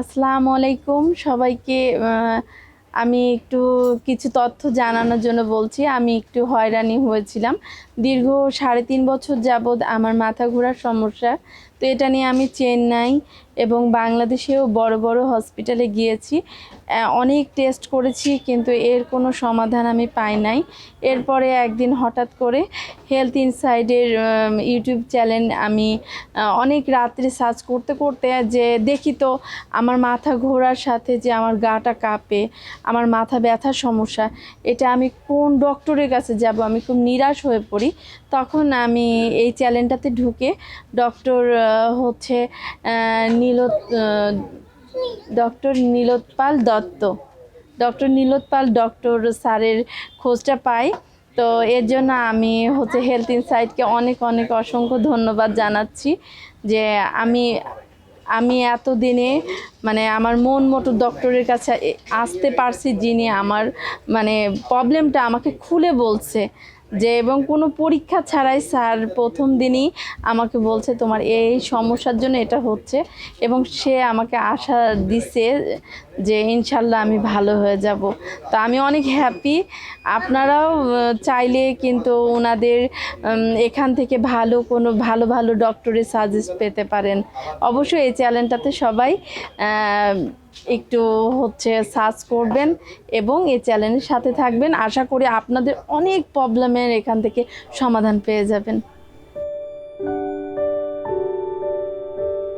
আসসালামু আলাইকুম। সবাইকে আমি একটু কিছু তথ্য জানানোর জন্য বলছি। আমি একটু হয়রানি হয়েছিলাম। দীর্ঘ সাড়ে তিন বছর যাবৎ আমার মাথা ঘোরার সমস্যা তো এটা নিয়ে আমি চেন্নাই এবং বাংলাদেশেও বড় বড় হসপিটালে গিয়েছি। অনেক টেস্ট করেছি কিন্তু এর কোনো সমাধান আমি পাই নাই। এরপরে একদিন হঠাৎ করে হেলথ ইনসাইডের ইউটিউব চ্যানেল আমি অনেক রাত্রে সার্চ করতে করতে যে দেখি তো আমার মাথা ঘোরার সাথে যে আমার গাটা কাঁপে, আমার মাথা ব্যথার সমস্যা, এটা আমি কোন ডক্টরের কাছে যাব? আমি খুব নিরাশ হয়ে পড়ি। তখন আমি এই চ্যানেলটাতে ঢুকে ডক্টর হচ্ছে আহ, doctor Nilotpal Dutta. Doctor Nilotpal doctor স্যারের খোঁজটা পাই। তো এর জন্য আমি হচ্ছে হেলথ ইনসাইটকে অনেক অনেক অসংখ্য ধন্যবাদ জানাচ্ছি যে আমি আমি এতদিনে মানে আমার মন মতো ডক্টরের কাছে আসতে পারছি যিনি আমার মানে প্রবলেমটা আমাকে খুলে বলছে। যে এবং কোনো পরীক্ষা ছাড়াই স্যার প্রথম দিনই আমাকে বলছে তোমার এই সমস্যার জন্য এটা হচ্ছে এবং সে আমাকে আশা দিছে যে ইনশাল্লাহ আমি ভালো হয়ে যাব। তো আমি অনেক হ্যাপি আপনারাও চাইলে কিন্তু ওনাদের এখান থেকে ভালো কোনো ভালো ভালো ডক্টরের সাজেস্ট পেতে পারেন। অবশ্যই এই চ্যানেলটাতে সবাই একটু হচ্ছে সার্চ করবেন এবং এই চ্যানেলের সাথে থাকবেন। আশা করি আপনাদের অনেক প্রবলেমের এখান থেকে সমাধান পেয়ে যাবেন।